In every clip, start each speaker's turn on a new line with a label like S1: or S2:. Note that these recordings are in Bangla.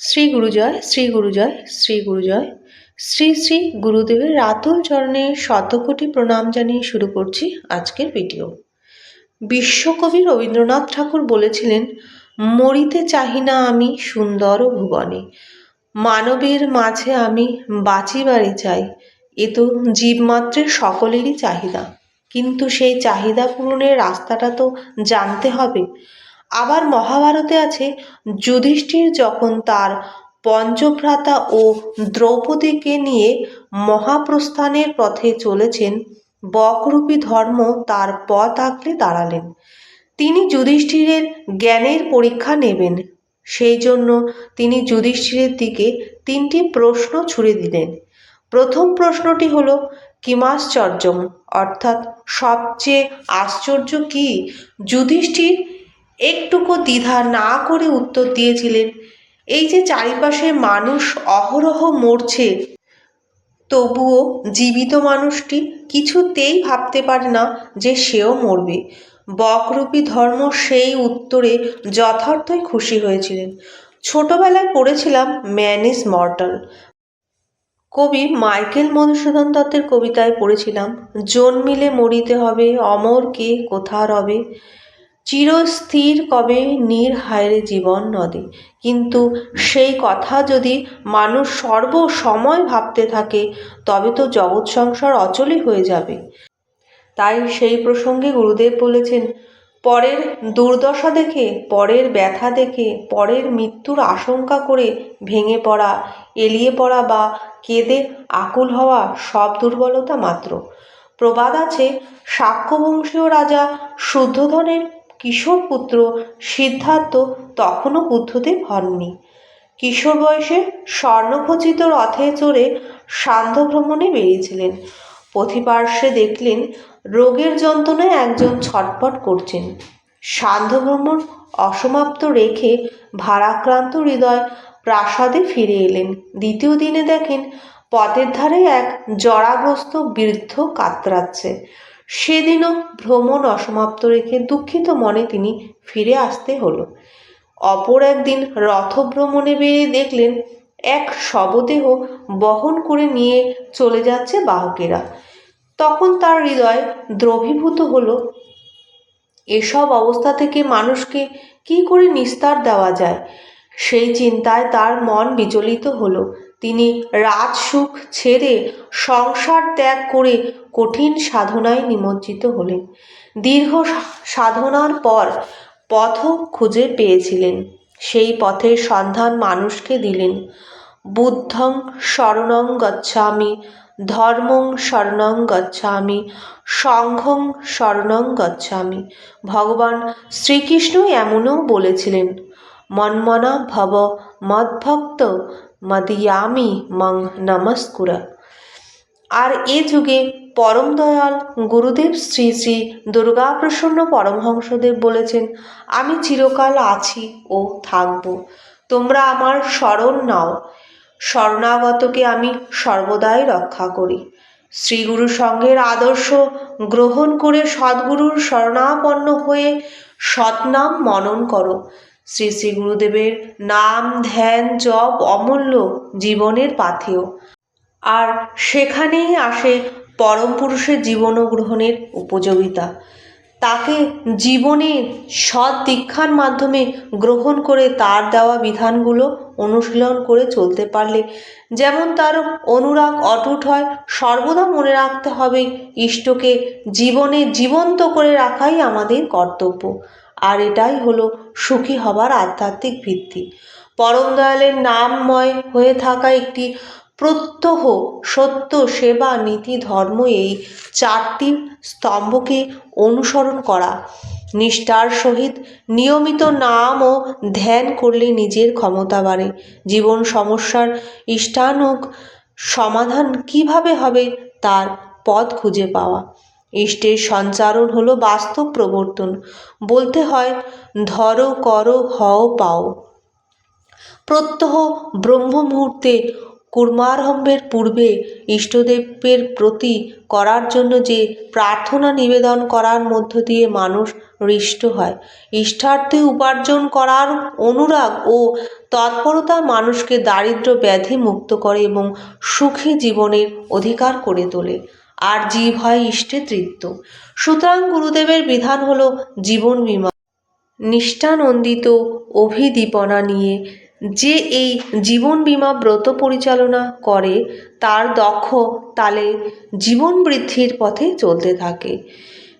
S1: শ্রী গুরুজয় শ্রী গুরুজয় শ্রী গুরুজয় শ্রী শ্রী গুরুদেবের রাতুল চরণে শতকোটি প্রণাম জানিয়ে শুরু করছি আজকের ভিডিও। বিশ্বকবি রবীন্দ্রনাথ ঠাকুর বলেছিলেন, মরিতে চাহি না আমি সুন্দর ও ভুবনে। মানবের মাঝে আমি বাঁচিবারে চাই। এ তো জীবমাত্রের সকলেরই চাহিদা। কিন্তু সেই চাহিদা পূরণের রাস্তাটা তো জানতে হবে। আবার মহাভারতে আছে, যুধিষ্ঠির যখন তার পঞ্চভ্রাতা ও দ্রৌপদীকে নিয়ে মহাপ্রস্থানের পথে চলেছেন, বকরূপী ধর্ম তার পথ আঁকড়ে দাঁড়ালেন। তিনি যুধিষ্ঠিরের জ্ঞানের পরীক্ষা নেবেন। সেই জন্য তিনি যুধিষ্ঠিরের দিকে তিনটি প্রশ্ন ছুড়ে দিলেন। প্রথম প্রশ্নটি হল, কিমাশ্চর্যম? অর্থাৎ সবচেয়ে আশ্চর্য কি? যুধিষ্ঠির একটুকু দ্বিধা না করে উত্তর দিয়েছিলেন, এই যে চারিপাশে মানুষ অহরহ মরছে, তবুও জীবিত মানুষটি কিছুতেই ভাবতে পারে না যে সেও মরবে। বকরূপী ধর্ম সেই উত্তরে যথার্থই খুশি হয়েছিলেন। ছোটবেলায় পড়েছিলাম ম্যান ইজ মর্টাল। কবি মাইকেল মধুসূদন দত্তের কবিতায় পড়েছিলাম, জন্মিলে মরিতে হবে, অমর কে কোথা রবে? চিরস্থির কবে নীর হায়রে জীবন নদে। কিন্তু সেই কথা যদি মানুষ সর্বসময় ভাবতে থাকে, তবে তো জগৎ সংসার অচলই হয়ে যাবে। তাই সেই প্রসঙ্গে গুরুদেব বলেছেন, পরের দুর্দশা দেখে, পরের ব্যথা দেখে, পরের মৃত্যুর আশঙ্কা করে ভেঙে পড়া, এলিয়ে পড়া বা কেঁদে আকুল হওয়া সব দুর্বলতা মাত্র। প্রবাদ আছে শাক্যবংশীয় রাজা শুদ্ধধনের কিশোর পুত্র সিদ্ধার্থ তখনও বুদ্ধদেব হননি। কিশোর বয়সে স্বর্ণখচিত রথে চড়ে সান্ধ্য ভ্রমণে বেরিয়েছিলেন। পথিপার্শ্বে দেখলেন রোগের যন্ত্রণায় একজন ছটপট করছেন। সান্ধ্য ভ্রমণ অসমাপ্ত রেখে ভারাক্রান্ত হৃদয় প্রাসাদে ফিরে এলেন। দ্বিতীয় দিনে দেখেন পথের ধারে এক জরাগ্রস্ত বৃদ্ধ কাতরাচ্ছে। সেদিনও ভ্রমণ অসমাপ্ত রেখে দুঃখিত মনে তিনি ফিরে আসতে হলো। অপর একদিন রথভ্রমণে বেরিয়ে দেখলেন, এক শবদেহ বহন করে নিয়ে চলে যাচ্ছে বাহকেরা। তখন তার হৃদয় দ্রবীভূত হলো। এসব অবস্থা থেকে মানুষকে কি করে নিস্তার দেওয়া যায়? সেই চিন্তায় তার মন বিচলিত হলো। তিনি রাজসুখ ছেড়ে সংসার ত্যাগ করে কঠিন সাধনায় নিমজ্জিত হলেন। দীর্ঘ সাধনার পর পথ খুঁজে পেয়েছিলেন। সেই পথের সন্ধান মানুষকে দিলেন। বুদ্ধং শরণং গচ্ছামি, ধর্মং শরণং গচ্ছামি, সংঘং শরণং গচ্ছামি। ভগবান শ্রীকৃষ্ণই এমনও বলেছিলেন, মন্মনা ভব মদ্ভক্ত মদিয়ামি মং নমস্কুরা। আর এ যুগে পরম দয়াল গুরুদেব শ্রী শ্রী দুর্গাপ্রসন্ন পরমহংসদেব বলেছেন, আমি চিরকাল আছি ও থাকব। তোমরা আমার স্মরণ নাও। শরণাগতকে আমি সর্বদাই রক্ষা করি। শ্রীগুরু সঙ্গের আদর্শ গ্রহণ করে সদ্গুরুর শরণাপন্ন হয়ে সৎনাম মনন করো। শ্রী শ্রী গুরুদেবের নাম ধ্যান জপ অমূল্য জীবনের পাথেয়। আর সেখানেই আসে পরম পুরুষের জীবন গ্রহণের উপযোগিতা। তাকে জীবনে সৎ দীক্ষার মাধ্যমে গ্রহণ করে তার দেওয়া বিধানগুলো অনুশীলন করে চলতে পারলে যেমন তার অনুরাগ অটুট হয়, সর্বদা মনে রাখতে হবে ইষ্টকে জীবনে জীবন্ত করে রাখাই আমাদের কর্তব্য। আর এটাই হলো সুখী হবার আধ্যাত্মিক ভিত্তি। পরম দয়ালের নামময় হয়ে থাকা একটি প্রত্যহ সত্য সেবা নীতি ধর্ম এই চারটি স্তম্ভকে অনুসরণ করা। নিষ্ঠার সহিত নিয়মিত নাম ও ধ্যান করলে নিজের ক্ষমতা বাড়ে। জীবন সমস্যার ইষ্টানুক সমাধান কীভাবে হবে তার পথ খুঁজে পাওয়া। ইষ্টের সঞ্চারণ হলো বাস্তব প্রবর্তন। বলতে হয়, ধরো, করো, হও, পাও। প্রত্যহ ব্রহ্ম মুহূর্তে কুর্মারম্ভের পূর্বে ইষ্টদেবের প্রতি করার জন্য যে প্রার্থনা নিবেদন করার মধ্য দিয়ে মানুষ হৃষ্ট হয়, ইষ্টার্থে উপার্জন করার অনুরাগ ও তৎপরতা মানুষকে দারিদ্র ব্যাধি মুক্ত করে এবং সুখী জীবনের অধিকার করে তোলে। আর জীব হয় ইষ্টে তৃপ্ত। সুতরাং গুরুদেবের বিধান হল জীবন বিমা। নিষ্ঠানন্দিত অভিদীপনা নিয়ে যে এই জীবন বিমা ব্রত পরিচালনা করে, তার দক্ষ তালে জীবন বৃদ্ধির পথে চলতে থাকে।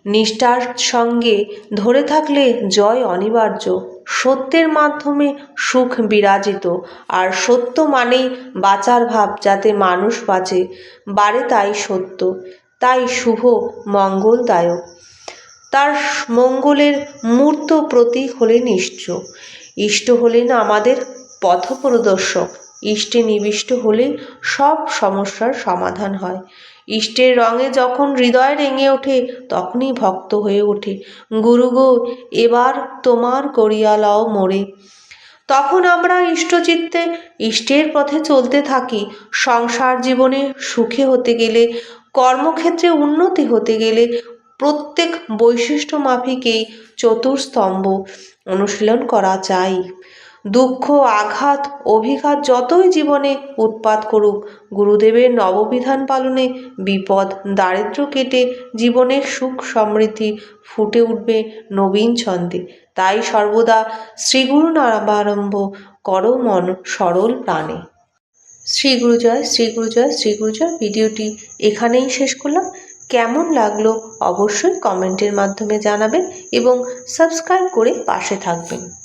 S1: নিষ্ঠার সঙ্গে ধরে থাকলে জয় অনিবার্য। সত্যের মাধ্যমে সুখ বিরাজিত। আর সত্য মানেই বাঁচার ভাব যাতে মানুষ বাঁচে, বাড়ে তাই সত্য। তাই শুভ, মঙ্গলদায়ক। তার মঙ্গলের মূর্ত প্রতীক হলেন ইষ্ট ইষ্ট হলেন আমাদের পথপ্রদর্শক। ইষ্টে নিবিষ্ট হলে সব সমস্যার সমাধান হয়। ইষ্টের রঙে যখন হৃদয় রেঙে ওঠে, তখনই ভক্ত হয়ে ওঠে। গুরু গো, এবার তোমার করিয়া লও মোরে। তখন আমরা ইষ্টচিত্তে, ইষ্টের পথে চলতে থাকি। সংসার জীবনে সুখে হতে গেলে, কর্মক্ষেত্রে উন্নতি হতে গেলে প্রত্যেক বৈশিষ্ট্য মাফিকেই চতুর্স্তম্ভ অনুশীলন করা চাই দুঃখ, আঘাত, অভিঘাত যতই জীবনে উৎপাত করুক, গুরুদেবের নববিধান পালনে বিপদ দারিদ্র কেটে জীবনের সুখ সমৃদ্ধি ফুটে উঠবে নবীন ছন্দে। তাই সর্বদা শ্রীগুরু নামারম্ভ করো মন সরল প্রাণে। শ্রী গুরুজয় শ্রী গুরুজয় শ্রী গুরুজয় ভিডিওটি এখানেই শেষ করলাম। কেমন লাগল অবশ্যই কমেন্টের মাধ্যমে জানাবেন এবং সাবস্ক্রাইব করে পাশে থাকবেন।